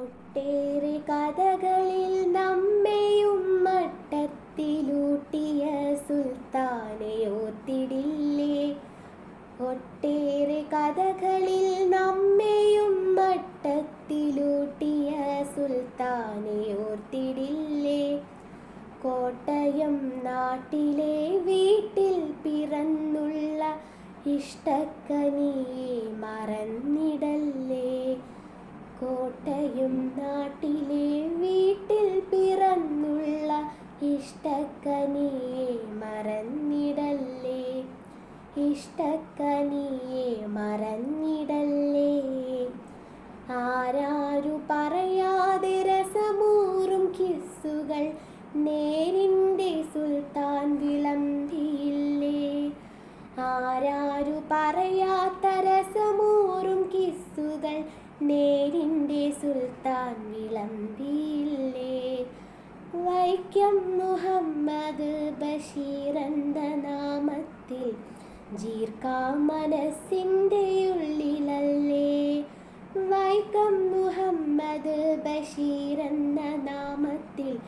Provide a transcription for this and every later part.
ഒട്ടേറെ കഥകളിൽ നമ്മെയും മട്ടത്തിലൂട്ടിയ സുൽത്താനെ ഓർത്തിടില്ലേ ഒട്ടേറെ കഥകളിൽ നമ്മെയും മട്ടത്തിലൂട്ടിയ സുൽത്താനെ ഓർത്തിടില്ലേ കോട്ടയം നാട്ടിലെ വീട്ടിൽ പിറന്നുള്ള ഇഷ്ടക്കനിയെ മറന്നിടല്ലേ കോട്ടയം നാട്ടിലെ വീട്ടിൽ പിറന്നുള്ള ഇഷ്ടക്കനിയെ മറന്നിടല്ലേ? ഇഷ്ടക്കനിയെ മറന്നിടല്ലേ? ആരാരു പറയാതെ രസമൂറും കിസ്സുകൾ നേരിന്റെ സുൽത്താൻ വിളമ്പിയില്ലേ? ആരാരു പറയാത്ത രസമൂറും കിസ്സുകൾ നേരിന്റെ സുൽത്താൻ വിളമ്പിയില്ലേ? വൈക്കം മുഹമ്മദ് ബഷീറെന്ന നാമത്തിൽ ജീർക്കാം മനസ്സിന്റെ ഉള്ളിലല്ലേ? വൈക്കം മുഹമ്മദ് ബഷീറെന്ന നാമത്തിൽ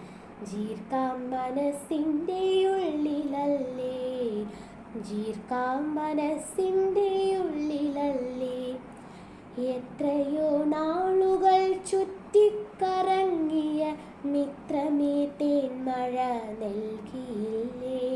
ജീർക്കാം മനസ്സിന്റെ ഉള്ളിലല്ലേ? ജീർക്കാം ഉള്ളിലല്ലേ എത്രയോ നാളുകൾ ചുറ്റിക്കറങ്ങിയ മിത്രമേ തേന്മഴ നൽകിയില്ലേ?